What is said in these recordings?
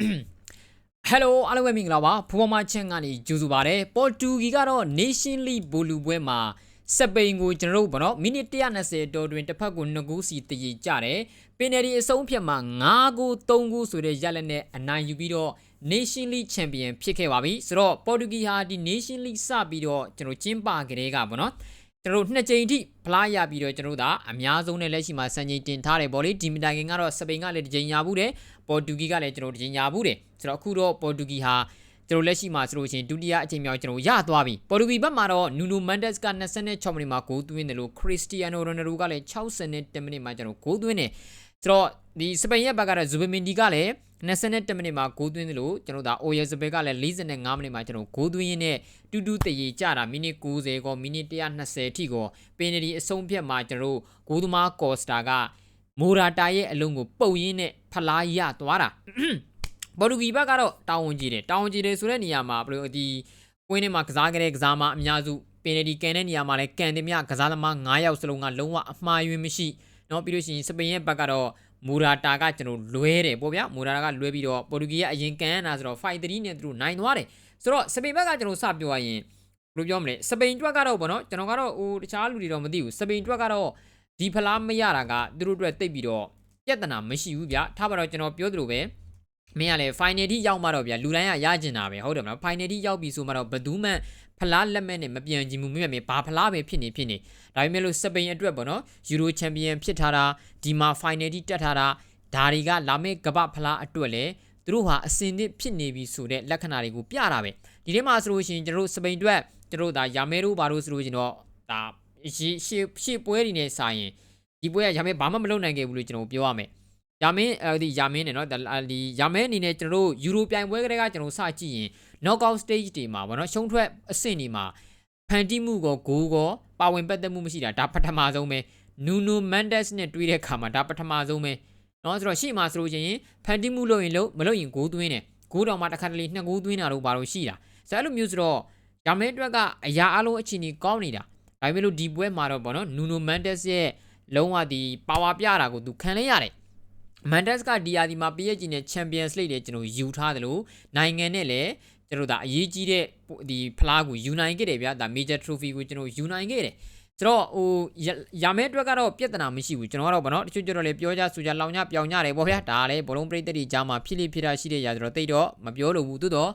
ဟယ်လိုအားလုံးပဲမင်္ဂလာပါဖူပေါ်မချင်းကနေကြိုဆိုပါရစေပေါ်တူဂီကတော့ Nation League ဘူလူပွဲမှာစပိန်ကိုကျွန်တော်တို့ဗောနော်မိနစ်120တောတွင်တစ်ဖက်ကို2ဂိုးစီတည်ကြတယ်ပင်နယ်ဒီအဆုံးဖြတ်မှာ9ဂိုး3ဂိုးဆိုတဲ့ရလဒ်နဲ့အနိုင်ယူပြီးတော့ Nation League Champion ဖြစ်ခဲ့ပါပြီဆိုတော့ပေါ်တူဂီဟာဒီ Nation League စပြီးတော့ကျွန်တော်ကျင်းပကြတဲ့ကဗောနော် ကျွန်တော်တို့နှစ်ကြိမ်ထိဖလားရပြီးတော့ကျွန်တော်တို့ဒါအများဆုံးနဲ့လက်ရှိမှာစံချိန်တင်ထားတယ်ဗောလေဒီမတိုင်ခင်ကတော့စပိန်ကလည်းတစ်ကြိမ်ရဘူးတယ်ပေါ်တူဂီကလည်းကျွန်တော်တို့တစ်ကြိမ်ရဘူးတယ်ဆိုတော့အခုတော့ပေါ်တူဂီဟာကျွန်တော်လက်ရှိမှာဆိုလို့ရှိရင်ဒုတိယအကြိမ်မြောက်ကျွန်တော်ရသွားပြီပေါ်တူဂီဘက်မှာတော့နူနိုမန်ဒက်စ်က26မိနစ်မှာဂိုးသွင်းတယ်လို့ခရစ္စတီယာနိုရိုနယ်ဒိုကလည်း61မိနစ်မှာကျွန်တော်ဂိုးသွင်းတယ်ဆိုတော့ဒီစပိန်ရဲ့ဘက်ကတော့ဇူဘမင်ဒီကလည်း 21မိနစ်မှာဂိုးသွင်းတယ်လို့ကျွန်တော်ဒါအိုယယ်စပယ်ကလည်း45မိနစ်မှာကျွန်တော်ဂိုးသွင်းရင်းနဲ့တူတူတရေကြတာမိနစ်90ကောမိနစ်120အထိကောပင်နဒီအဆုံးဖြတ်မှာကျွန်တော်ဂိုးသမားကော်စတာကမိုရာတာရဲ့အလုံးကိုပုတ်ရင်းနဲ့ဖလားရသွားတာ ပေါ်တူဂီဘက်ကတော့တာဝန်ကြီးတယ်တာဝန်ကြီးတယ်ဆိုတဲ့နေရာမှာဘယ်လိုဒီကွင်းထဲမှာကစားကြတဲ့ကစားမအများစုပင်နယ်ဒီကန်တဲ့နေရာမှာလည်းကန်တင်မြကစားသမား9ယောက်စလုံးကလုံးဝအမှားယွင်းမရှိเนาะပြီးလို့ရှိရင်စပိန်ရဲ့ဘက်ကတော့ မူရာတာကကျွန်တော်လွဲတယ်ပေါ့ဗျာမူရာတာကလွဲပြီးတော့ပေါ်တူဂီကအရင်ကန်ရတာဆိုတော့5-3နဲ့သူတို့နိုင်သွားတယ်ဆိုတော့စပိန်ဘက်ကကျွန်တော်စပြောရရင်ဘယ်လိုပြောမလဲစပိန်တွက်ကတော့ဗောနော်ကျွန်တော်ကတော့ဟိုတခြားလူတွေတော့မသိဘူးစပိန်တွက်ကတော့ဒီဖလားမရတာကသူတို့အတွက်တိတ်ပြီးတော့ပြဿနာမရှိဘူးဗျာထားပါတော့ကျွန်တော်ပြောသလိုပဲ မင်းကလည်း final ထိရောက်မှတော့ဗျာလူတိုင်းကရကျင်တာပဲဟုတ်တယ်မလား final ထိရောက်ပြီဆိုမှတော့ဘယ်သူမှဖလားလက်မဲ့နဲ့မပြောင်းချင်ဘူးမင်းမင်းဘာဖလားပဲဖြစ်နေဖြစ်နေဒါပေမဲ့လို့စပိန်အတွက်ပေါ့နော်ယူရိုချန်ပီယံဖြစ်ထားတာဒီမှာ final ထိတက်ထားတာဒါတွေကလာမယ့်ကမ္ဘာဖလားအတွက်လည်းသူတို့ဟာအစင်သစ်ဖြစ်နေပြီဆိုတဲ့လက္ခဏာတွေကိုပြတာပဲဒီထဲမှာဆိုလို့ရှိရင်ကျွန်တော်တို့စပိန်အတွက်ကျွန်တော်တို့ဒါယာမဲတို့ဘာလို့ဆိုလို့ရှိရင်တော့ဒါရှေ့ရှေ့ရှေ့ပွဲတွေနဲ့စာရင်ဒီပွဲကယာမဲဘာမှမလုပ်နိုင်ခဲ့ဘူးလို့ကျွန်တော်ပြောရမယ် ယာမင်းအဲဒီယာမင်းနဲ့နော်ဒီယာမင်းအနေနဲ့ကျွန်တော်တို့ယူရိုပြိုင်ပွဲကလေးကကျွန်တော်စကြည့်ရင် knockout stage တွေမှာဗောနော်ရှုံးထွက်အဆင့်တွေမှာဖန်တီးမှုကောဂိုးကောပါဝင်ပတ်သက်မှုမရှိတာဒါပထမဆုံးပဲနူနိုမန်ဒက်စ်နဲ့တွေ့တဲ့အခါမှာဒါပထမဆုံးပဲနော်ဆိုတော့ရှေ့မှာဆိုလို့ချင်းဖန်တီးမှုလုပ်ရင်လုပ်မလုပ်ရင်ဂိုးသွင်းတယ်ဂိုးတော်မှာတစ်ခါတလေနှစ်ဂိုးသွင်းတာတော့ဘာလို့ရှိတာဆိုတော့အဲ့လိုမျိုးဆိုတော့ယာမင်းအတွက်ကအရာအလုံးအခြေအနေကောင်းနေတာဒါပေမဲ့လို့ဒီပွဲမှာတော့ဗောနော်နူနိုမန်ဒက်စ်ရဲ့လုံးဝဒီပါဝါပြတာကိုသူခံလဲရတယ် မန်ဒက်စ်ကဒီယာဒီမှာ PSG နဲ့ Champions League တွေကျွန်တော်ယူထားတယ်လို့နိုင်ငံနဲ့လည်းကျွန်တော်ဒါအရေးကြီးတဲ့ဒီဖလားကိုယူနိုင်ခဲ့တယ်ဗျာဒါ Major Trophy ကိုကျွန်တော်ယူနိုင်ခဲ့တယ်ဆိုတော့ဟိုရာမဲအတွက်ကတော့ပြဿနာမရှိဘူးကျွန်တော်ကတော့ဗောနော်တချို့ကျတော့လေပြောကြဆိုကြလောင်ကြပြောင်ကြတယ်ဗောဗျာဒါလည်းဘောလုံးပရိသတ်တွေကြားမှာဖြစ်လိဖြစ်တာရှိတဲ့ຢာဆိုတော့တိတ်တော့မပြောလို့ဘူးသို့တော့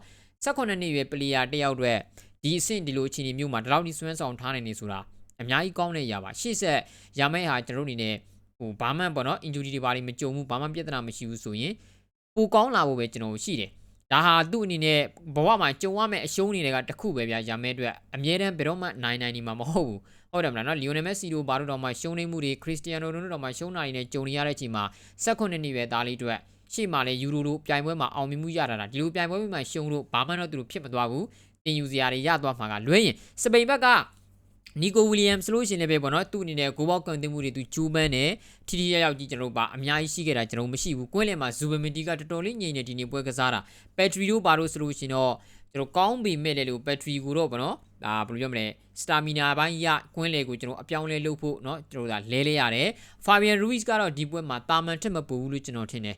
18နှစ်ရွယ်ပလီယာတယောက်အတွက်ဒီအဆင့်ဒီလိုအခြေအနေမျိုးမှာဒီလောက်ဒီစွမ်းဆောင်ထားနိုင်နေဆိုတာအများကြီးကောင်းတဲ့ຢာပါရှေ့ဆက်ရာမဲဟာကျွန်တော်တို့အနေနဲ့ ဟိုဘာမှပေါ့နော် injury တွေဘာတွေမကြုံဘူးဘာမှပြဿနာမရှိဘူးဆိုရင်ပိုကောင်းလာဖို့ပဲကျွန်တော်ရှိတယ်ဒါဟာသူ့အနေနဲ့ဘဝမှာကြုံရမယ့်အရှုံးတွေကတစ်ခုပဲဗျာရမဲအတွက်အမြဲတမ်းဘယ်တော့မှနိုင်နိုင်နေမှာမဟုတ်ဘူးဟုတ်တယ်မလားနော်လီယိုနယ်မက်ဆီတို့ဘာလို့တော့မှရှုံးနေမှုတွေခရစ္စတီယာနိုရိုနယ်ဒိုတော့မှရှုံးနိုင်နေကြုံနေရတဲ့အချိန်မှာ16နှစ်ပဲသားလေးအတွက်ရှေ့မှာလည်းယူရိုတို့ပြိုင်ပွဲမှာအောင်မြင်မှုရတာဒါဒီလိုပြိုင်ပွဲမှာရှုံးလို့ဘာမှတော့သူတို့ဖြစ်မသွားဘူးတင်ယူစရာတွေရသွားမှာကလွဲရင်စပိန်ဘက်က နီကိုဝီလီယမ်ဆိုလို့ရှိရင်လည်းပဲပေါ့နော်သူ့အနေနဲ့ဂိုးပေါက်ကန်တင်မှုတွေသူဂျူးမန်းနဲ့ထိထိရောက်ရောက်ကြီးကျွန်တော်တို့ပါအများကြီးရှိခဲ့တာကျွန်တော်မရှိဘူးကွင်းလယ်မှာဇူဘမင်တီကတော်တော်လေးငြိမ်နေဒီနေ့ပွဲကစားတာပက်ထရီတို့ဘာလို့ဆိုလို့ရှိရင်တော့ကျွန်တော်ကောင်းပေမဲ့လည်းလို့ပက်ထရီကိုတော့ပေါ့နော်ဒါဘယ်လိုပြောမလဲစတာမီနာပိုင်းရကွင်းလယ်ကိုကျွန်တော်အပြောင်းလဲလုပ်ဖို့เนาะကျွန်တော်ဒါလဲလဲရတယ်ဖာဘီယန်ရူးစ်ကတော့ဒီပွဲမှာတာမန်ထက်မပူဘူးလို့ကျွန်တော်ထင်တယ်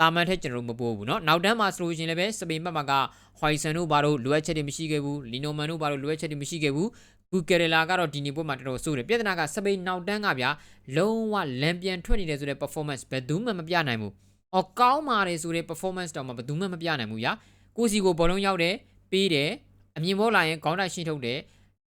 တာမန်ထက်ကျွန်တော်မပိုးဘူးเนาะနောက်တန်းမှာဆိုလို့ရှိရင်လည်းပဲစပိန်ဘက်မှာကဟွိုင်ဆန်တို့ဘာလို့လိုအပ်ချက်တွေမရှိခဲ့ဘူးလီနိုမန်တို့ဘာလို့လိုအပ်ချက်တွေမရှိခဲ့ဘူး ဂူကယ်ရလာကတော့ဒီနေ့ပွဲမှာတော်တော်ဆိုးတယ်ပြဿနာကစပိန်နောက်တန်းကဗျာလုံးဝလန်ပြန်ထွက်နေတယ်ဆိုတဲ့ performance ဘယ်သူမှမပြနိုင်ဘူး။အော်ကောင်းပါတယ်ဆိုတဲ့ performance တော့မှဘယ်သူမှမပြနိုင်ဘူးဗျာ။ကိုစီကိုဘောလုံးရောက်တယ်ပေးတယ်အမြင်ပေါ်လာရင်ခေါင်းတိုက်ရှင်းထုတ်တယ်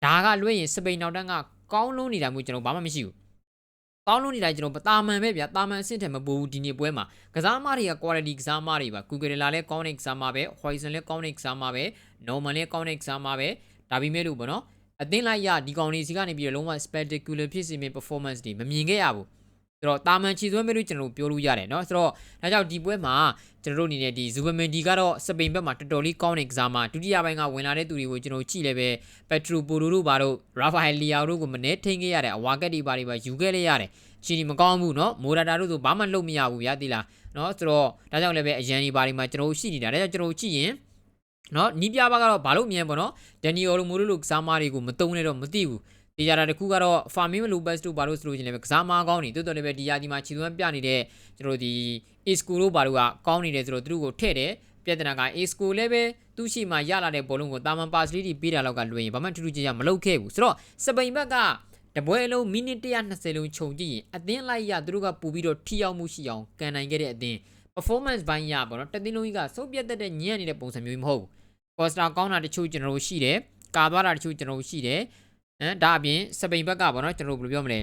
ဒါကလွှဲရင်စပိန်နောက်တန်းကကောင်းလုံးနေတာမျိုးကျွန်တော်ဘာမှမရှိဘူး။ကောင်းလုံးနေတာကျွန်တော်တာမန်ပဲဗျာတာမန်အဆင့်ထက်မပိုဘူးဒီနေ့ပွဲမှာကစားမတွေက quality ကစားမတွေပါဂူကယ်ရလာလည်းကောင်းတဲ့ကစားမပဲဟွိုင်ဆန်လည်းကောင်းတဲ့ကစားမပဲ normal လည်းကောင်းတဲ့ကစားမပဲဒါပေမဲ့လို့ပေါ့နော် အသင်းလိုက်ရဒီကောင်လေးစီကနေပြီးတော့လုံးဝ spectacular ဖြစ်စီမဲ့ performance တွေမမြင်ခဲ့ရဘူးဆိုတော့တာမန်ချီသွဲမဲ့လို့ကျွန်တော်တို့ပြောလို့ရတယ်เนาะဆိုတော့ဒါကြောင့်ဒီပွဲမှာကျွန်တော်တို့အနေနဲ့ဒီဇူဘမန်ဒီကတော့စပိန်ဘက်မှာတော်တော်လေးကောင်းတဲ့ကစားမှာဒုတိယပိုင်းကဝင်လာတဲ့သူတွေကိုကျွန်တော်ကြည့်လဲပဲပက်ထရိုပိုရိုတို့ဘာတို့ရာဖာဟယ်လီယာတို့ကိုမနေထိန်ခဲ့ရတယ်အဝါကက်တွေဘာတွေပါယူခဲ့လိုက်ရတယ်ချီနီမကောင်းဘူးเนาะမိုရာတာတို့ဆိုဘာမှလုပ်မရဘူးဗျာတိလားเนาะဆိုတော့ဒါကြောင့်လည်းပဲအရန်ဒီဘာတွေမှာကျွန်တော်ရှိနေတာဒါကြောင့်ကျွန်တော်ကြည့်ရင် နော်နီးပြပါကတော့ဘာလို့မြင်ပေါ့နော်ဒန်နီအော်လိုမိုလိုလိုကစားမတွေကိုမတုံးနဲ့တော့မသိဘူးတေချာတာတခုကတော့ farming lopez တို့ဘာလို့ဆိုလို့ချင်းလည်းကစားမကောင်းနေတိုးတော်လည်းပဲဒီယာဒီမှာခြေသွမ်းပြနေတဲ့ကျွန်တော်ဒီ isco တို့ဘာလို့ကကောင်းနေတယ်ဆိုတော့သူတို့ကိုထည့်တယ်ပြဿနာက ace ကိုလည်းပဲသူ့ရှိမှရလာတဲ့ဘောလုံးကိုတာမန်ပါစလီတီပေးတာလောက်ကလွှဲရင်ဘာမှထူးထူးခြားခြားမလုပ်ခဲ့ဘူးဆိုတော့စပိန်ဘက်ကတပွဲလုံးမိနစ်120လုံးခြုံကြည့်ရင်အသင်းလိုက်ရသူတို့ကပူပြီးတော့ထိရောက်မှုရှိအောင်ကန်နိုင်ခဲ့တဲ့အသင်း performance ဘိုင်းရပေါ့နော်တသင်းလုံးကြီးကစုပ်ပြတ်တတ်တဲ့ညံ့နေတဲ့ပုံစံမျိုးမဟုတ်ဘူး costa ကောင်းတာတချို့ကျွန်တော်တို့ရှိတယ်ကာသွားတာတချို့ကျွန်တော်တို့ရှိတယ်ဟမ်ဒါအပြင်စပိန်ဘက်ကပေါ့နော်ကျွန်တော်တို့ဘယ်လိုပြောမလဲ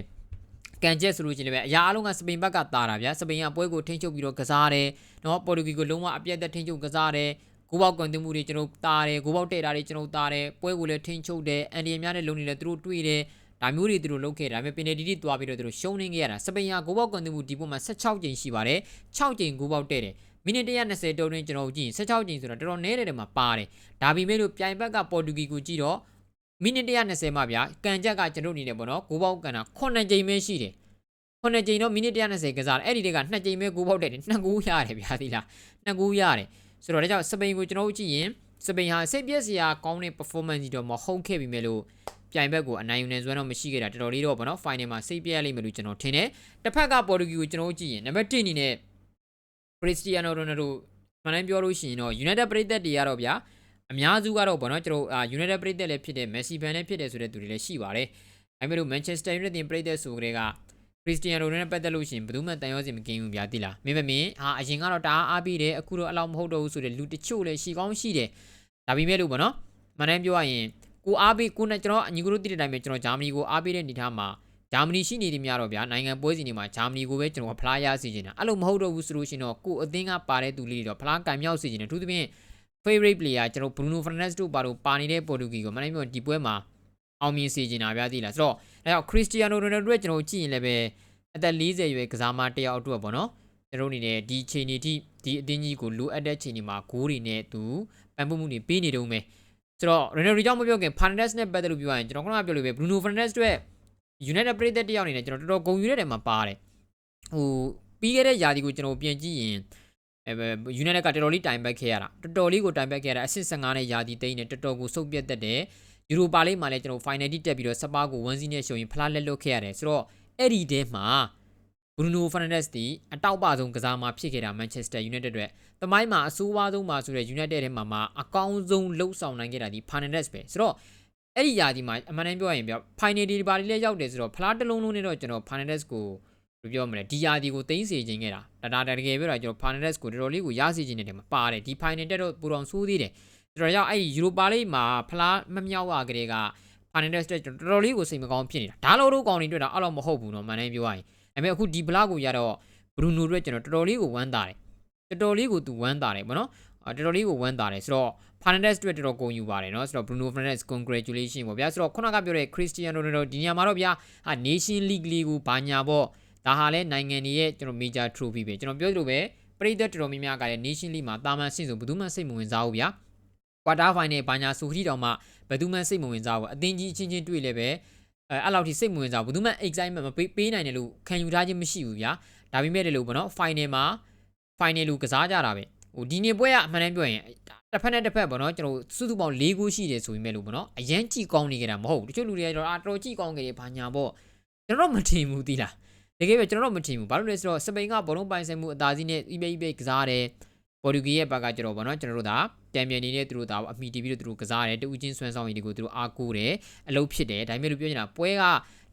ကန်ချက်ဆိုလို့ရှိရင်လည်းအရာအလုံးကစပိန်ဘက်ကတာတာဗျာစပိန်ကပွဲကိုထိန်းချုပ်ပြီးတော့ကစားတယ်နော်ပေါ်တူဂီကိုလုံးဝအပြတ်သက်ထိန်းချုပ်ကစားတယ်ဂိုးပေါက်ကွန်တင်မှုတွေကျွန်တော်တားတယ်ဂိုးပေါက်တဲ့တာတွေကျွန်တော်တားတယ်ပွဲကိုလည်းထိန်းချုပ်တယ်အန်ဒီယမ်များနဲ့လုံနေလည်းသူတို့တွေ့တယ်ဒါမျိုးတွေသူတို့လုပ်ခဲ့တယ်ဒါပေမဲ့ပင်နယ်တီတီတွားပြီးတော့သူတို့ရှုံးနေခဲ့ရတာစပိန်ကဂိုးပေါက်ကွန်တင်မှုဒီပုံမှာ16ကြိမ်ရှိပါတယ်6ကြိမ်ဂိုးပေါက်တဲ့တယ် မိနစ်120တုန်းတွင်ကျွန်တော်ကြည့်ရင်16ကြိမ်ဆိုတော့တော်တော်နည်းတယ်တယ်မှာပါတယ်ဒါပေမဲ့လို့ပြိုင်ဘက်ကပေါ်တူဂီကိုကြည့်တော့မိနစ်120မှာဗျာကန်ချက်ကကျွန်တော်အနေနဲ့ပေါ့နော်ဂိုးပေါက်ကန်တာ9ကြိမ်ပဲရှိတယ်9ကြိမ်တော့မိနစ်120ကစားတယ်အဲ့ဒီတက်က2ကြိမ်ပဲဂိုးပေါက်တဲ့တယ်2ဂိုးရတယ်ဗျာသီလား2ဂိုးရတယ်ဆိုတော့ဒါကြောင့်စပိန်ကိုကျွန်တော်ကြည့်ရင်စပိန်ဟာစိတ်ပြည့်စရာကောင်းတဲ့ performance ကြီးတော့မဟုတ်ခဲ့ပြီမဲ့လို့ပြိုင်ဘက်ကိုအနိုင်ယူနေစွမ်းတော့မရှိခဲ့တာတော်တော်လေးတော့ပေါ့နော် final မှာစိတ်ပြည့်ရလိမ့်မယ်လို့ကျွန်တော်ထင်တယ်တစ်ဖက်ကပေါ်တူဂီကိုကျွန်တော်ကြည့်ရင်နံပါတ်1အနေနဲ့ ခရစ္စတီယာနိုရိုနယ်ဒိုမှန်တိုင်းပြောလို့ရှိရင်တော့ United ပရိသတ်တွေကတော့ဗျာအများစုကတော့ပေါ့နော်ကျွန်တော်အာ United ပရိသတ်လည်းဖြစ်တယ် Messi fan လည်းဖြစ်တယ်ဆိုတဲ့သူတွေလည်းရှိပါတယ်ဒါပေမဲ့လို့ Manchester United ပရိသတ်ဆိုကြတဲ့ကခရစ္စတီယာနိုရိုနဲ့ပတ်သက်လို့ရှိရင်ဘယ်သူမှတန်ရောစီမကင်းဘူးဗျာတိလားမင်းမမင်းဟာအရင်ကတော့တအားအားပြီးတယ်အခုတော့အလောက်မဟုတ်တော့ဘူးဆိုတဲ့လူတချို့လည်းရှိကောင်းရှိတယ်ဒါပေမဲ့လို့ပေါ့နော်မှန်တိုင်းပြောရရင်ကိုအားပေးကိုနဲ့ကျွန်တော်အညီကတို့တည်တဲ့အတိုင်းပဲကျွန်တော်ဂျာမနီကိုအားပေးတဲ့အနေထားမှာ ဂျာမနီရှိနေတယ်များတော့ဗျာနိုင်ငံပွဲစဉ်တွေမှာဂျာမနီကိုပဲကျွန်တော်ဖလားရစီချင်တာအဲ့လိုမဟုတ်တော့ဘူးဆိုလို့ရှိရင်တော့ကိုအသင်းကပါတဲ့သူလေးတွေတော့ဖလားကင်မြောက်စီချင်တယ်အထူးသဖြင့် favorite player ကျွန်တော် Bruno Fernandes တို့ပါတော့ပါနေတဲ့ပေါ်တူဂီကိုမနိုင်ပြောဒီပွဲမှာအောင်မြင်စေချင်တာဗျာသိလားဆိုတော့အဲကြောင့် Cristiano Ronaldo တို့ကျွန်တော်ကြည့်ရင်လည်းပဲအသက်40ရွယ်ကစားမတစ်ယောက်အတွက်ပေါ့နော်ကျွန်တော်အနေနဲ့ဒီချိန်ဒီထိဒီအတင်းကြီးကိုလိုအပ်တဲ့ချိန်ဒီမှာဂိုးတွေနဲ့သူပန်ပိုးမှုတွေပေးနေတုံးပဲဆိုတော့ Ronaldo ကြောင့်မပြောခင် Fernandes နဲ့ပတ်သက်လို့ပြောရရင်ကျွန်တော်ခုနကပြောလို့ပဲ Bruno Fernandes တို့ United ပရိသတ်တစ်ယောက်အနေနဲ့ကျွန်တော်တော်တော်ဂုဏ်ယူတဲ့နေရာမှာပါတယ်ဟိုပြီးခဲ့တဲ့ຢာဒီကိုကျွန်တော်ပြန်ကြည့်ရင်အဲ United ကတော်တော်လေးတိုင်ဘက်ခဲ့ရတာတော်တော်လေးကိုတိုင်ဘက်ခဲ့ရတာအဆင့်15နဲ့ຢာဒီသိန်းနဲ့တော်တော်ကိုစုပ်ပြတ်တတ်တယ်ယူရိုပါလိမှာလည်းကျွန်တော် final တိတက်ပြီးတော့စပါးကို1စီးနဲ့ရှုံရင်ဖလားလက်လွတ်ခဲ့ရတယ်ဆိုတော့အဲ့ဒီတဲမှာ Bruno Fernandes တီအတောက်ပဆုံးကစားမဖြစ်ခဲ့တာ Manchester United အတွက်သမိုင်းမှာအဆိုးဝါးဆုံးမှာဆိုတဲ့ United ထဲမှာမှာအကောင်းဆုံးလှုပ်ဆောင်နိုင်ခဲ့တာဒီ Fernandes ပဲဆိုတော့ အဲ့ဒီယာဒီမှာအမှန်တမ်းပြောရရင်ပြော final ဒီပါလီလည်းရောက်တယ်ဆိုတော့ဖလားတစ်လုံးလုံးနဲ့တော့ကျွန်တော် Fernandes ကိုဘယ်လိုပြောမလဲဒီယာဒီကိုသိမ်းစေခြင်းခဲ့တာဒါဒါတကယ်ပြောတာကျွန်တော် Fernandes ကိုတော်တော်လေးကိုရစေခြင်းနဲ့တည်းမှာပါတယ်ဒီ final တက်တော့ပူတော်ဆိုးသေးတယ်ဆိုတော့ရောက်အဲ့ဒီ Europa League မှာဖလားမမြောက်ရကြတဲ့က Fernandes တက်တော်တော်လေးကိုစိတ်မကောင်းဖြစ်နေတာဒါလို့တော့ကောင်းနေတွေ့တာအဲ့လိုမဟုတ်ဘူးเนาะမှန်တယ်ပြောရရင်ဒါပေမဲ့အခုဒီဘလောက်ကိုရတော့ Bruno တို့ကျွန်တော်တော်တော်လေးကိုဝမ်းသာတယ်တော်တော်လေးကိုသူဝမ်းသာတယ်ဗောနော် တော်တော်လေးကိုဝမ်းသာတယ်ဆိုတော့ Fernandes တို့တော်တော်ဂုဏ်ယူပါတယ်เนาะဆိုတော့ Bruno Fernandes congratulation ပေါ့ဗျာဆိုတော့ခုနကပြောတဲ့ Cristiano Ronaldo ဒီညမှာတော့ဗျာဟာ Nation League လေးကိုဘာညာပေါ့ဒါဟာလဲနိုင်ငံတွေရဲ့ကျွန်တော် major trophy ပဲကျွန်တော်ပြောသလိုပဲပရိသတ်တော်တော်များများကလည်း Nation League မှာတာမန်ဆင့်ဆိုဘယ်သူမှစိတ်မဝင်စားဘူးဗျာ quarter final ဘာညာဆိုခီတောင်မှဘယ်သူမှစိတ်မဝင်စားဘူးအသင်းကြီးချင်းချင်းတွေ့လည်းပဲအဲအဲ့လောက်ထိစိတ်မဝင်စားဘူးဘယ်သူမှ excitement မပေးပေးနိုင်တယ်လို့ခံယူထားခြင်းမရှိဘူးဗျာဒါပေမဲ့လည်းလို့ပေါ့နော် final မှာ final လူကစားကြတာပဲ ဟိုဒီနေ့ပွဲကအမှန်တမ်းပြောရင်တစ်ဖက်နဲ့တစ်ဖက်ပေါ့နော်ကျွန်တော်စုစုပေါင်း၄ခုရှိတယ်ဆိုပေမဲ့လို့ပေါ့နော်အရန်ကြည်ကောင်းနေကြတာမဟုတ်ဘူးတချို့လူတွေကကျွန်တော်အာတော်ကြည်ကောင်းကြတယ်ဘာညာပေါ့ကျွန်တော်မထင်ဘူးသီလားတကယ်ပဲကျွန်တော်တော့မထင်ဘူးဘာလို့လဲဆိုတော့စပိန်ကဘောလုံးပိုင်ဆိုင်မှုအသာစီးနဲ့ eBay eBay ကစားတယ်ပေါ်တူဂီရဲ့ဘက်ကကျွန်တော်ဗောနော်ကျွန်တော်တို့ဒါတံမြန်နေတဲ့သူတို့ဒါအမိတီးပြီးတော့သူတို့ကစားတယ်တူးချင်းဆွမ်းဆောင်ရည်တွေကိုသူတို့အားကိုးတယ်အလုပ်ဖြစ်တယ်ဒါပေမဲ့လို့ပြောနေတာပွဲက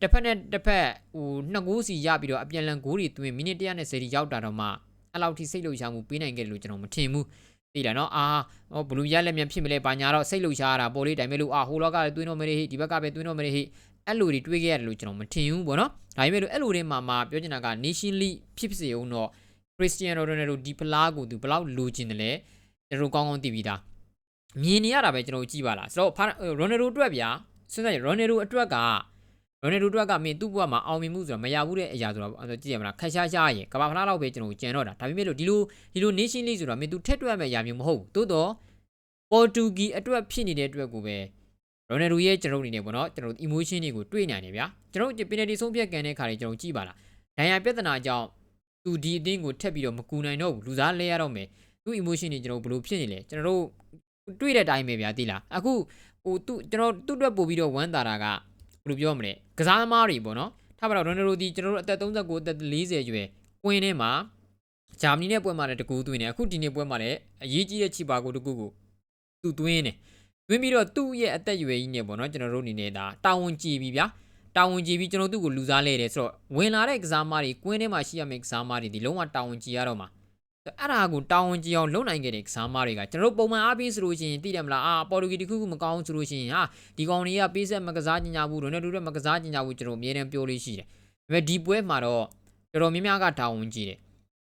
တစ်ဖက်နဲ့တစ်ဖက်ဟိုနှစ်ဂိုးစီရပြီးတော့အပြန်လန်ဂိုးတွေသွင်းမိနစ်130တီရောက်တာတော့မှ အဲ့လောက်ထိစိတ်လှုပ်ရှားမှုပေးနိုင်ခဲ့တယ်လို့ကျွန်တော်မထင်ဘူးသိလားနော်အာဟောဘလူးရလက်မြန်ဖြစ်မလဲဘာညာတော့စိတ်လှုပ်ရှားတာပေါ်လေးတိုင်မဲ့လို့အာဟိုလောက်ကလည်းသွင်းတော့မရဟိဒီဘက်ကပဲသွင်းတော့မရဟိအဲ့လိုတွေတွေးခဲ့ရတယ်လို့ကျွန်တော်မထင်ဘူးဗောနော်ဒါပေမဲ့လို့အဲ့လိုတွေမှာမှပြောချင်တာက Nation League ဖြစ်စေအောင်တော့ Cristiano Ronaldo ဒီဖလားကိုသူဘယ်လောက်လိုချင်တယ်လဲကျွန်တော်ကောင်းကောင်းသိပြီးသားမြင်နေရတာပဲကျွန်တော်ကြည့်ပါလားဆိုတော့ Ronaldo အတွက်ဗျာစဉ်းစားရ Ronaldo အတွက်က Ronaldo အတွက်ကမင်းသူ့ဘဝမှာအောင်မြင်မှုဆိုတာမရဘူးတဲ့အရာဆိုတော့ကြည့်ရမလားခက်ရှားရှားရင်ကမ္ဘာဖလားတော့ပဲကျွန်တော်ကြံတော့တာဒါပေမဲ့လို့ဒီလိုဒီလို Nation League ဆိုတာမင်းသူထက်တွက်မဲ့အရာမျိုးမဟုတ်ဘူးသို့တော့ပေါ်တူဂီအတွက်ဖြစ်နေတဲ့အတွက်ကိုပဲရိုနယ်ဒိုရဲ့ကျွန်တော်အနေနဲ့ပေါ့နော်ကျွန်တော် emotion တွေကိုတွေ့နိုင်တယ်ဗျာကျွန်တော် penalty ဆုံးဖြတ်ကန်တဲ့ခါတွေကျွန်တော်ကြည့်ပါလားဒဏ်ရာပြဿနာကြောင့်သူဒီအတင်းကိုထက်ပြီးတော့မကူနိုင်တော့ဘူးလူစားလဲရတော့မယ်သူ emotion တွေကျွန်တော်ဘယ်လိုဖြစ်နေလဲကျွန်တော်တို့တွေ့တဲ့အတိုင်းပဲဗျာသိလားအခုဟိုသူကျွန်တော်သူ့အတွက်ပို့ပြီးတော့ဝမ်းသာတာက ဘယ်လိုပြောမလဲကစားသမားတွေပေါ့နော်ထားပါတော့ရိုနယ်ဒိုဒီကျွန်တော်တို့အသက်39အသက်40ရွယ်ကွင်းထဲမှာဂျာမနီနဲ့ပွဲမှာလည်းတကူသွင်းတယ်အခုဒီနေ့ပွဲမှာလည်းအရေးကြီးတဲ့ချီပါကိုတကူကိုသူသွင်းတယ်သွင်းပြီးတော့သူ့ရဲ့အသက်အရွယ်ကြီးနဲ့ပေါ့နော်ကျွန်တော်တို့အနေနဲ့ဒါတာဝန်ကြည့်ပြီဗျာတာဝန်ကြည့်ပြီးကျွန်တော်တို့ကိုလူစားလဲတယ်ဆိုတော့ဝင်လာတဲ့ကစားမတွေကွင်းထဲမှာရှိရမယ့်ကစားမတွေဒီလုံးဝတာဝန်ကြည့်ရတော့မှာ အဲ့ဒါကိုတာဝန်ကြည့်အောင်လုပ်နိုင်ခဲ့တဲ့ကစားမတွေကကျွန်တော်တို့ပုံမှန်အားဖြင့်ဆိုလို့ရှိရင်သိတယ်မလားအာပေါ်တူဂီတခုခုမကောင်းဆိုလို့ရှိရင်ဟာဒီကောင်တွေကပေးဆက်မကစားကြညာဘူးရိုနယ်ဒိုတွေမကစားကြညာဘူးကျွန်တော်အမြဲတမ်းပြောလို့ရှိတယ်ဒါပေမဲ့ဒီပွဲမှာတော့တော်တော်များများကတာဝန်ကြည့်တယ်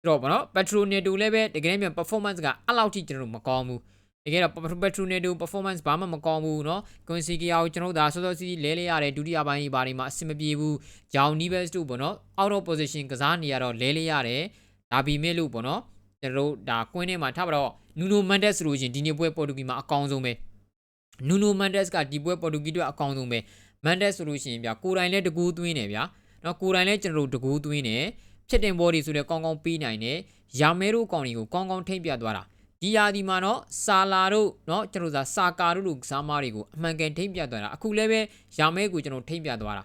ဆိုတော့ဗောနော် Petroneto လည်းပဲတကယ်တမ်း performance ကအဲ့လောက်ထိကျွန်တော်တို့မကောင်းဘူးတကယ်တော့ Petroneto performance ဘာမှမကောင်းဘူးเนาะ Quincy Kia ကိုကျွန်တော်တို့ဒါစောစောစီးစီးလဲလဲရတယ်ဒုတိယပိုင်းဘာတွေမှာအဆင်မပြေဘူး။ Jao Neves တို့ပေါ့နော် out of position ကစားနေရတော့လဲလဲရတယ်။ဒါပေမဲ့လို့ပေါ့နော် ကျွန်တော်တို့ဒါကွင်းထဲမှာထားပါတော့ Nuno Mendes ဆိုလို့ရှိရင်ဒီနေ့ပွဲပေါ်တူဂီမှာအကောင်းဆုံးပဲ။ Nuno Mendes ကဒီပွဲပေါ်တူဂီတို့အကောင်းဆုံးပဲ။ Mendes ဆိုလို့ရှိရင်ဗျာကိုယ်တိုင်လည်းတကူသွင်းတယ်ဗျာ။နော်ကိုယ်တိုင်လည်းကျွန်တော်တို့တကူသွင်းတယ်။ဖြစ်တင်ဘောဒီဆိုလည်းကောင်းကောင်းပေးနိုင်တယ်။ယာမဲတို့ကောင်တွေကိုကောင်းကောင်းထိမ့်ပြသွားတာ။ဒီယာဒီမှာတော့ဆာလာတို့เนาะကျွန်တော်တို့စာကာတို့လူကစားမတွေကိုအမှန်ကန်ထိမ့်ပြသွားတာအခုလည်းပဲယာမဲကိုကျွန်တော်ထိမ့်ပြသွားတာ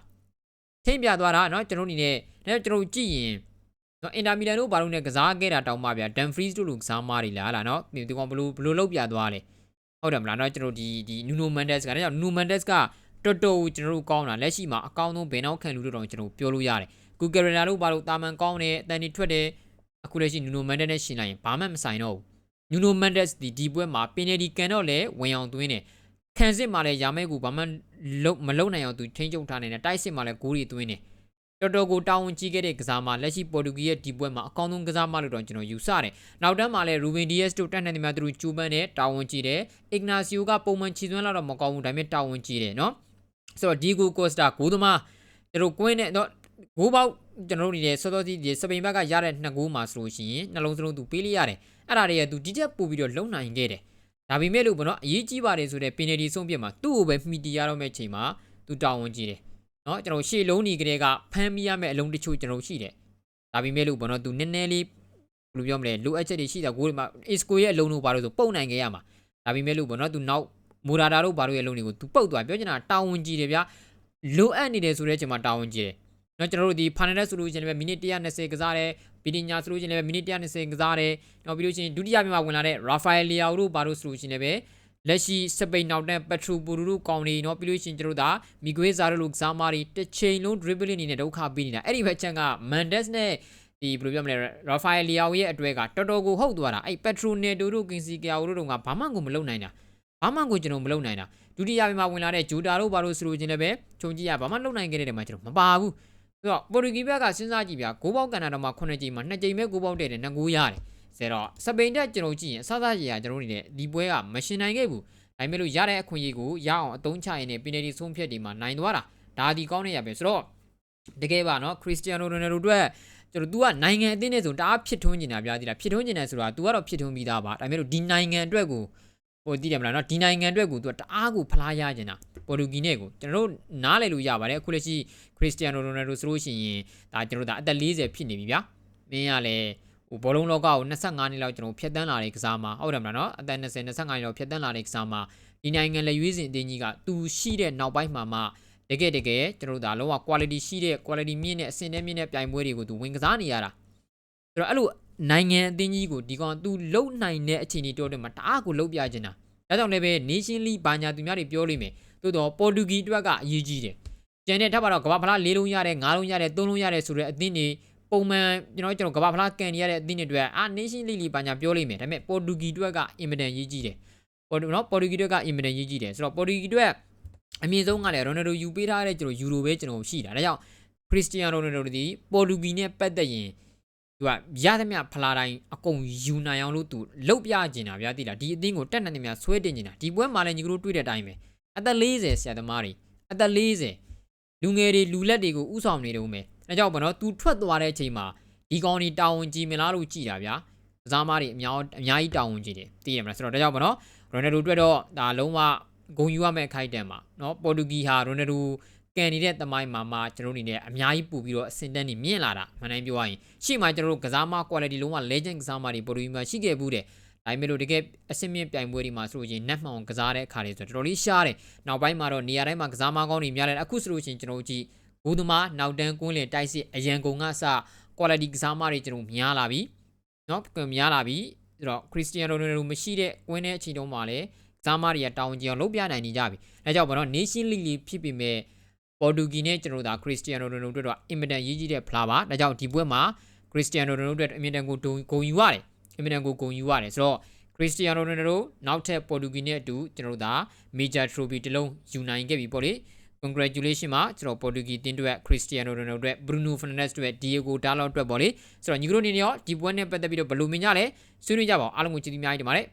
ထိမ့်ပြသွားတာเนาะကျွန်တော်အနေနဲ့လည်းကျွန်တော်ကြည့်ရင် နော်အင်တာမီလန်တို့ဘာလို့လဲကစားခဲ့တာတောင်းမှဗျာဒန်ဖရီးတို့လူကစားမတွေလားလားနော်ဒီကောင်ဘလို့ဘလို့လောက်ပြသွားလဲဟုတ်တယ်မလားနော်ကျွန်တော်ဒီဒီနူနိုမန်ဒက်စ်ကလည်းနူမန်ဒက်စ်ကတော်တော်ကျွန်တော်တို့ကောင်းတာလက်ရှိမှာအကောင်းဆုံးဘယ်နောက်ခံလူတို့တော့ကျွန်တော်ပြောလို့ရတယ်ကူကယ်ရနာတို့ဘာလို့တာမန်ကောင်းတယ်အတန်ဒီထွက်တယ်အခုလက်ရှိနူနိုမန်ဒက်စ်နဲ့ရှင်လိုက်ရင်ဘာမှမဆိုင်တော့ဘူးနူနိုမန်ဒက်စ်ဒီဒီပွဲမှာပင်နယ်တီကန်တော့လည်းဝင်အောင်သွင်းတယ်ခံစစ်မှာလည်းရာမဲကူဘာမှမလုံနိုင်အောင်သူထိန်းချုပ်ထားနေတဲ့တိုက်စစ်မှာလည်းဂိုးတွေသွင်းတယ် တော်တော်ကိုတောင်းဝန်ကြီးခဲ့တဲ့ကစားမလက်ရှိပေါ်တူဂီရဲ့ဒီပွဲမှာအကောင်းဆုံးကစားမလို့တော့ကျွန်တော်ယူဆတယ်နောက်တန်းမှာလည်းရူဘင်ဒီယက်စ်တို့တက်နေတယ်များသူတို့ကျူပန်နဲ့တာဝန်ကြီးတယ်အစ်ဂနာစီယိုကပုံမှန်ချီသွင်းလာတော့မကောင်းဘူးဒါပေမဲ့တာဝန်ကြီးတယ်နော်ဆိုတော့ဒီဂိုကိုစတာဂိုးသမားကျွန်တော်ကွင်းနဲ့တော့ဂိုးပေါက်ကျွန်တော်တို့နေစောစောစီးဒီစပိန်ဘက်ကရတဲ့နှစ်ဂိုးမှာဆိုလို့ရှိရင်နှလုံးစလုံးသူပေးလိုက်ရတယ်အဲ့ဒါတွေကသူဒီချက်ပို့ပြီးတော့လုံနိုင်ခဲ့တယ်ဒါပေမဲ့လို့ဘောနော်အရေးကြီးပါတယ်ဆိုတဲ့ပင်နယ်ဒီဆုံးပြမှာသူ့ကိုပဲမှီတီရတော့မဲ့ချိန်မှာသူတာဝန်ကြီးတယ် နော်ကျွန်တော်ရှေ့လုံးနေကလေးကဖမ်းမိရမယ့်အလုံးတချို့ကျွန်တော်ရှိတယ်ဒါပေမဲ့လို့ဘောနော်သူနည်းနည်းလေးဘယ်လိုပြောမလဲလိုအပ်ချက်တွေရှိတာကိုမှာ Isco ရဲ့အလုံးတို့ဘာလို့ဆိုပုံနိုင်ခဲ့ရမှာဒါပေမဲ့လို့ဘောနော်သူနောက်မိုရာတာတို့ဘာလို့ရဲ့အလုံးတွေကိုသူပုတ်သွားပြောချင်တာတာဝန်ကြီးတယ်ဗျာလိုအပ်နေတယ်ဆိုတဲ့ချိန်မှာတာဝန်ကြီးတယ်နော်ကျွန်တော်တို့ဒီ Fernandez ဆိုလို့ရှိရင်လည်းမိနစ်120ကစားတယ်ဗီဒီညာဆိုလို့ရှိရင်လည်းမိနစ်120ကစားတယ်နောက်ပြီးလို့ရှိရင်ဒုတိယမြောက်ဝင်လာတဲ့ Rafael Leao တို့ဘာလို့ဆိုလို့ရှိရင်လည်း လက်ရှိစပိန်နောက်တန်းပက်ထရူပူရူကောင်နေနော်ပြီးလို့ရှိရင်ကျွန်တော်တို့ဒါမီဂွေးဇာတို့လိုကစားမတွေတစ်ချိန်လုံး dribbling နေနဲ့ဒုက္ခပေးနေတာအဲ့ဒီဘက်ချက်ကမန်ဒက်စ်နဲ့ဒီဘယ်လိုပြောမလဲရာဖာယယ်လီယာရဲ့အတွဲကတော်တော်ကိုဟုတ်သွားတာအဲ့ပက်ထရိုနယ်တိုတို့ကင်စီကီယာတို့တို့ကဘာမှကိုမလုပ်နိုင်တာဘာမှကိုကျွန်တော်မလုပ်နိုင်တာဒုတိယပိုင်းမှာဝင်လာတဲ့ဂျူတာတို့ဘာလို့ဆိုလိုချင်လဲပဲခြုံကြည့်ရဘာမှလုပ်နိုင်ခဲ့တဲ့နေရာမှာကျွန်တော်မပါဘူးဆိုတော့ပေါ်တူဂီဘက်ကစဉ်းစားကြည့်ဗျာဂိုးပေါက်ကန်တာတော့မှ9ချိန်မှာ2ချိန်ပဲဂိုးပေါက်တဲ့နဲ့2ဂိုးရတယ် ဆိုတော့စပိန်တက်ကျွန်တော်ကြည့်ရင်အစစရေကကျွန်တော်နေတဲ့ဒီပွဲကမရှင်နိုင်ခဲ့ဘူးဒါပေမဲ့လို့ရတဲ့အခွင့်အရေးကိုရအောင်အသုံးချရင်းနဲ့ပင်နယ်တီဆုံးဖြတ်ဒီမှာနိုင်သွားတာဒါဒီကောင်းနေရပဲဆိုတော့တကယ်ပါနော်ခရစ္စတီယာနိုရိုနယ်ဒိုအတွက်ကျွန်တော် तू ကနိုင်ငံအသင်းနဲ့ဆိုတအားဖြစ်ထွန်းနေတာပြသေးတာဖြစ်ထွန်းနေတာဆိုတာ तू ကတော့ဖြစ်ထွန်းပြီးသားပါဒါပေမဲ့လို့ဒီနိုင်ငံအတွက်ကိုဟိုတည်တယ်မလားနော်ဒီနိုင်ငံအတွက်ကို तू တအားကိုဖလားရကျင်တာပေါ်တူဂီနဲ့ကိုကျွန်တော်တို့နားလည်လို့ရပါတယ်အခုလက်ရှိခရစ္စတီယာနိုရိုနယ်ဒိုဆိုလို့ရှိရင်ဒါကျွန်တော်တို့ဒါအသက်40ဖြစ်နေပြီဗျာမင်းကလည်း ဟိုဘောလုံးလောကကို25နှစ်လောက်ကျွန်တော်ဖြတ်တန်းလာတဲ့ကစားမှာဟုတ်တယ်မလားနော်အသက်20 25နှစ်လောက်ဖြတ်တန်းလာတဲ့ကစားမှာဒီနိုင်ငံလက်ရွေးစင်အတင်းကြီးကသူရှိတဲ့နောက်ပိုင်းမှာမှတကယ်တကယ်ကျွန်တော်တို့ဒါလုံးဝ quality ရှိတဲ့ quality မြင့်တဲ့အဆင့်နဲ့မြင့်တဲ့ပြိုင်ပွဲတွေကိုသူဝင်ကစားနေရတာဆိုတော့အဲ့လိုနိုင်ငံအသင်းကြီးကိုဒီကောင်သူလုံနိုင်တဲ့အခြေအနေတိုးတယ်မှာတအားကိုလုံပြချင်တာဒါကြောင့်လည်းပဲ Nation League ဘာညာသူများတွေပြောလိမ့်မယ်သို့တော့ပေါ်တူဂီအတွက်ကအရေးကြီးတယ်ကျန်တဲ့ထပ်ပါတော့ကမ္ဘာဖလား၄လုံးရတယ်၅လုံးရတယ်၃လုံးရတယ်ဆိုတဲ့အသင်းတွေ ပုံမှန်ကျွန်တော်ကျွန်တော်ကမ္ဘာဖလားကန်နေရတဲ့အသင်းတွေအတွက်အာ Nation League လီဘာညာပြောလိမ့်မယ်ဒါပေမဲ့ပေါ်တူဂီအတွက်ကအင်မတန်ရေးကြီးတယ်ပေါ်တူနော်ပေါ်တူဂီအတွက်ကအင်မတန်ရေးကြီးတယ်ဆိုတော့ပေါ်တူဂီအတွက်အမြင့်ဆုံးကလည်းရိုနယ်ဒိုယူပေးထားတဲ့ကျွန်တော်ယူရိုပဲကျွန်တော်ရှိတာဒါကြောင့်ခရစ္စတီယာနိုရိုနယ်ဒိုဒီပေါ်တူဂီနဲ့ပတ်သက်ရင်သူကရသမျှဖလားတိုင်းအကုန်ယူနိုင်အောင်လို့သူလှုပ်ပြကျင်တာဗျာတိလားဒီအသင်းကိုတက်နေနေများဆွဲတင်နေတာဒီပွဲမှာလည်းညီကတို့တွေ့တဲ့အတိုင်းပဲအသက်40ဆရာသမားတွေအသက်40လူငယ်တွေလူလက်တွေကိုဥဆောင်နေတုံးပဲ အဲကြောင့်ဘောနော် तू ထွက်သွားတဲ့အချိန်မှာဒီကောင်ဒီတာဝန်ကြီးမလားလို့ကြည်တာဗျာကစားမားတွေအများအများကြီးတာဝန်ကြီးတယ်သိရမလားဆိုတော့ဒါကြောင့်ဘောနော်ရိုနယ်ဒိုအတွက်တော့ဒါလုံးဝဂုံယူရမယ့်ခိုက်တန်ပါနော်ပေါ်တူဂီဟာရိုနယ်ဒိုကန်နေတဲ့တမိုင်းမှာမှကျွန်တော်တို့အနေနဲ့အများကြီးပို့ပြီးတော့အစင်တန်းနေမြင့်လာတာမှန်တိုင်းပြောရရင်ရှေ့မှာကျွန်တော်တို့ကစားမ quality လုံးဝ legend ကစားမတွေပေါ်တူဂီမှာရှိခဲ့ဘူးတဲ့ဒါပေမဲ့လို့တကယ်အဆင့်မြင့်ပြိုင်ပွဲတွေမှာဆိုလို့ချင်းနက်မှောင်ကစားတဲ့အခါတွေဆိုတော့တော်တော်လေးရှားတယ်နောက်ပိုင်းမှာတော့နေရာတိုင်းမှာကစားမကောင်းတွေများတယ်အခုဆိုလို့ချင်းကျွန်တော်တို့ကြည့် ဂိုးသမားနောက်တန်းကွင်းလင်တိုက်စစ်အရန်ကုန်ကစ quality ကစားမတွေကျွန်တော်များလာပြီ เนาะကွန်များလာပြီဆိုတော့ခရစ္စတီယာနိုရိုနယ်ဒိုမရှိတဲ့ကွင်းတဲ့အချိန်တုန်းမှာလည်းကစားမတွေကတောင်းကြအောင်လုပ်ပြနိုင်နေကြပြီအဲကြောင့်ဘာလို့ Nation League လေးဖြစ်ပေမဲ့ပေါ်တူဂီနဲ့ကျွန်တော်တို့ဒါခရစ္စတီယာနိုရိုနယ်ဒိုအတွက်တော့အင်မတန်ရေးကြီးတဲ့ဖလားပါဒါကြောင့်ဒီပွဲမှာခရစ္စတီယာနိုရိုနယ်ဒိုအတွက်အင်မတန်ကိုဂုဏ်ဂုဏ်ယူရတယ်အင်မတန်ကိုဂုဏ်ယူရတယ်ဆိုတော့ခရစ္စတီယာနိုရိုနယ်ဒိုနောက်ထပ်ပေါ်တူဂီနဲ့အတူကျွန်တော်တို့ဒါ Major Trophy တစ်လုံးယူနိုင်ခဲ့ပြီပေါ့လေ congratulation ပါကျွန်တော်ပေါ်တူဂီတင်းအတွက်ခရစ္စတီယာနိုရိုနယ်ဒိုအတွက်ဘရူနိုဖာနန်ဒက်စ်အတွက်ဒီယေဂိုဒါလော့အတွက်ပေါ့လေဆိုတော့ညီကတို့အနေနဲ့ရောဒီပွဲနဲ့ပတ်သက်ပြီးတော့ဘယ်လိုမြင်ကြလဲဆွေးနွေးကြပါအောင်အားလုံးကိုကျေးဇူးအများကြီးတင်ပါတယ်